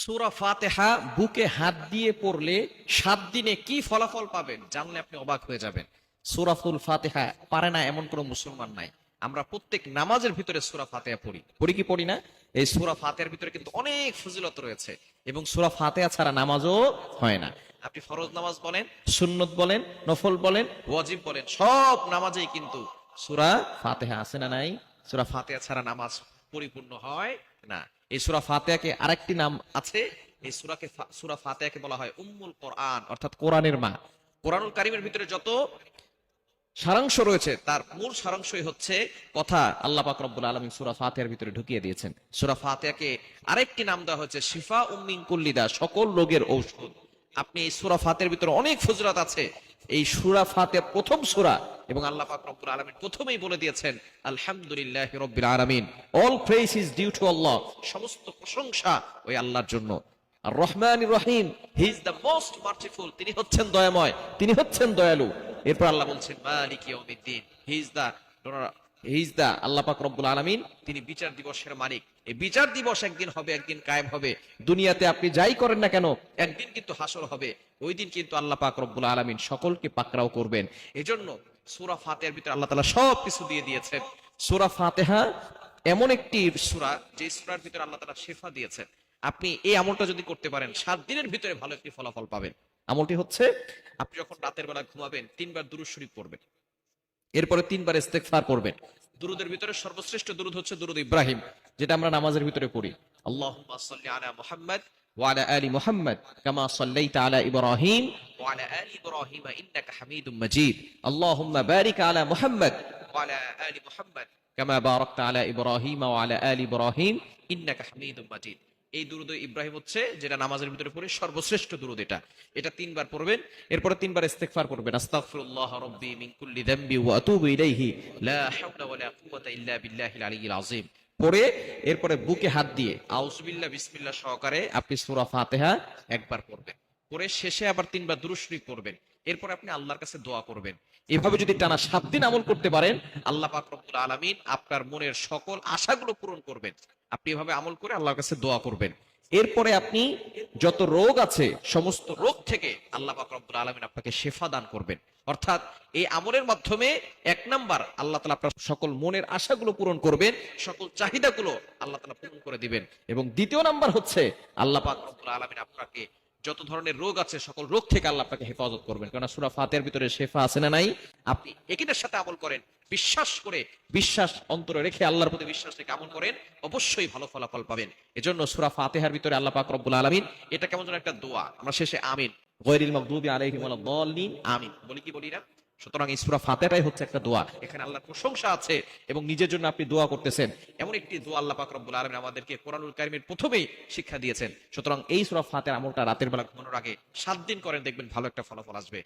সুরা ফাতেহা বুকে হাত দিয়ে পড়লে সাত দিনে কি ফলাফল পাবেন জানলে আপনি অবাক হয়ে যাবেন। সুরাফুল ফাতেহা পারে না এমন কোনো মুসলমান নাই। আমরা প্রত্যেক নামাজের ভিতরে সুরা ফাতেহা পড়ি। পড়ি কি পড়ি না? এই সুরা ফাতেহার ভিতরে কিন্তু অনেক ফজিলত রয়েছে এবং সুরা ফাতেহা ছাড়া নামাজও হয় না। আপনি ফরজ নামাজ বলেন, সুন্নত বলেন, নফল বলেন, ওয়াজিব বলেন, সব নামাজেই কিন্তু সুরা ফাতেহা আছে না নাই? সুরা ফাতেহা ছাড়া নামাজ পরিপূর্ণ হয় না। এই সুরা ফাতেহাকে আরেকটি নাম আছে, এই সুরাকে সুরা ফাতেহাকে বলা হয় উম্মুল কোরআন, অর্থাৎ কোরআনের মা। কোরআনুল কারিমের ভিতরে যত সারাংশ রয়েছে, তার মূল সারাংশই হচ্ছে কথা আল্লাহ পাক রব্বুল আলামিন সুরা ফাতেহার ভিতরে ঢুকিয়ে দিয়েছেন। সুরা ফাতেহাকে আরেকটি নাম দেওয়া হয়েছে শিফা উম্মিন কুল্লিদা সকল রোগের ঔষধ। আপনি এই সূরা ফাতিহার ভিতরে অনেক ফজিলত আছে। এই সূরা ফাতিহা প্রথম সূরা, এবং আল্লাহ পাক রব্বুল আলামিন প্রথমেই বলে দিয়েছেন, আলহামদুলিল্লাহি রাব্বিল আলামিন all praise is due to Allah সমস্ত প্রশংসা ওই আল্লাহর জন্য। আর রহমান রহিম he is the most merciful তিনি হচ্ছেন দয়াময়, তিনি হচ্ছেন দয়ালু। এরপর আল্লাহ বলছেন, মালিক ইয়াউমিদ্দিন he is the he is আল্লাহ পাক রব্বুল আলামিন, তিনি বিচার দিবসের মালিক। এই বিচার দিবস একদিন হবে, একদিন কায়েম হবে। দুনিয়াতে আপনি যাই করেন না কেন, একদিন কিন্তু হাসর হবে। ওই দিন কিন্তু আল্লাহ পাক রব্বুল আলামিন সকলকে পাকড়াও করবেন। এজন্য সূরা ফাতিহার ভিতরে আল্লাহ তাআলা সব কিছু দিয়ে দিয়েছেন। সূরা ফাতিহা এমন একটি সূরা, যে সূরার ভিতরে আল্লাহ তাআলা শেফা দিয়েছেন। আপনি এই আমলটা যদি করতে পারেন, সাত দিনের ভিতরে ভালো একটি ফলাফল পাবেন। আমলটি হচ্ছে, আপনি যখন রাতের বেলা ঘুমাবেন, তিনবার দুরুদ শরীফ পড়বেন। এরপরে তিনবার ইস্তেগফার পড়বেন। দুরুদের ভিতরে সর্বশ্রেষ্ঠ দুরুদ হচ্ছে দুরুদ ইব্রাহিম, যেটা আমরা নামাজের ভিতরে পড়ি। আল্লাহুম্মা সাল্লি আলা মুহাম্মদ ওয়া হামিদুম মাজিদ। এই দুরুদ ইব্রাহিম হচ্ছে, যেটা নামাজের ভিতরে পড়ে সর্বশ্রেষ্ঠ দুরুদ এটা। এটা তিনবার পড়বেন, এরপরে তিনবার ইস্তেগফার করবেন আস্তাগফিরুল্লাহ রাব্বি মিন কুল্লি যামবি ওয়া আতুবু ইলাইহি। লা হাওলা ওয়ালা কুওয়াতা ইল্লা বিল্লাহিল আলিয়্যিল আযীম। পড়ে, এরপরে বুকে হাত দিয়ে, আউযুবিল্লাহ বিসমিল্লাহ সহকারে আপনি সূরা ফাতিহা একবার পড়বেন। পরে শেষে আবার তিনবার দুরূদ শরীফ পড়বেন। এরপর আপনি আল্লাহর কাছে দোয়া করবেন। এভাবে যদি টানা সাত দিন আমল করতে পারেন, আল্লাহ পাক রব্বুল আলামিন আপনার মনের সকল আশাগুলো পূরণ করবেন। আপনি এভাবে আমল করে আল্লাহর কাছে দোয়া করবেন। এরপরে আপনি যত রোগ আছে, সমস্ত রোগ থেকে আল্লাহ পাক রব্বুল আলামিন আপনাকে শেফা দান করবেন। অর্থাৎ এই আমলের মাধ্যমে এক নাম্বার আল্লাহ তালা আপনার সকল মনের আশাগুলো পূরণ করবেন, সকল চাহিদাগুলো আল্লাহ তালা পূরণ করে দিবেন। এবং দ্বিতীয় নাম্বার হচ্ছে, আল্লাহ পাক রব্বুল আলামিন আপনাকে যত ধরনের রোগ আছে, সকল রোগ থেকে আল্লাহ আপনাকে হেফাজত করবেন। কেননা সুরা ফাতের ভিতরে শেফা আছে না নাই? আপনি একিনের সাথে আমল করেন। বিশ্বাস করে, বিশ্বাস অন্তরে রেখে আল্লাহর প্রতি বিশ্বাস রেখে আমল করেন, অবশ্যই ভালো ফলাফল পাবেন। এজন্য সুরা ফাতেহার ভিতরে আল্লাহ পাক রব্বুল আলামিন, এটা কেমন যেন একটা দোয়া। আমরা শেষে আমিন। গৈরিল মকদুদি আলাইহিম আমিন। বলি কি বলি না? সুতরাং এই সুরা ফাতেটাই হচ্ছে একটা দোয়া। এখানে আল্লাহর প্রশংসা আছে এবং নিজের জন্য আপনি দোয়া করতেছেন। এমন একটি দোয়া আল্লাহ পাক রব্বুল আলামিন আমাদেরকে কোরআনুল কারিমের প্রথমেই শিক্ষা দিয়েছেন। সুতরাং এই সুরা ফাতের আমলটা রাতের বেলা ঘুমানোর আগে সাত দিন করেন, দেখবেন ভালো একটা ফলাফল আসবে।